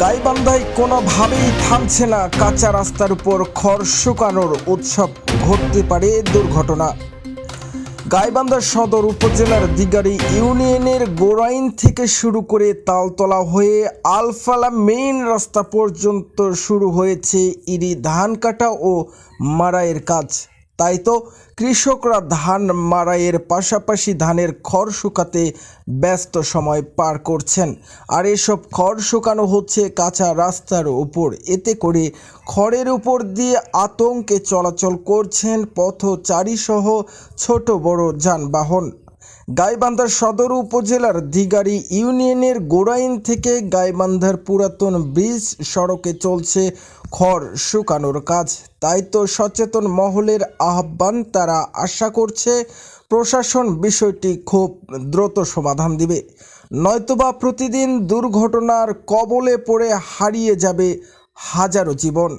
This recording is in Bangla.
গাইবান্ধায় কোনোভাবেই থামছে না কাঁচা রাস্তার উপর খড় শুকানোর উৎসব, ঘটতে পারে দুর্ঘটনা। গাইবান্ধা সদর উপজেলার দিগারি ইউনিয়নের গোরাইন থেকে শুরু করে তালতলা হয়ে আলফালা মেইন রাস্তা পর্যন্ত শুরু হয়েছে ইরি ধান কাটা ও মারাইয়ের কাজ। তাই তো কৃষকরা ধান মারাইয়ের পাশাপাশি ধানের খড় শুকাতে ব্যস্ত সময় পার করছেন। আর এসব খড় শুকানো হচ্ছে কাঁচা রাস্তার উপর। এতে করে খড়ের উপর দিয়ে আতঙ্কে চলাচল করছেন পথচারীসহ ছোট বড় যানবাহন। গাইবান্ধার সদর উপজেলার দিগারি ইউনিয়নের গোড়াইন থেকে গাইবান্ধার পুরাতন ব্রিজ সড়কে চলছে খড় শুকানোর কাজ। তাই তো সচেতন মহলের আহ্বান তারা আশা করছে প্রশাসন বিষয়টি খুব দ্রুত সমাধান দিবে। নয়তোবা প্রতিদিন দুর্ঘটনার কবলে পড়ে হারিয়ে যাবে হাজারো জীবন।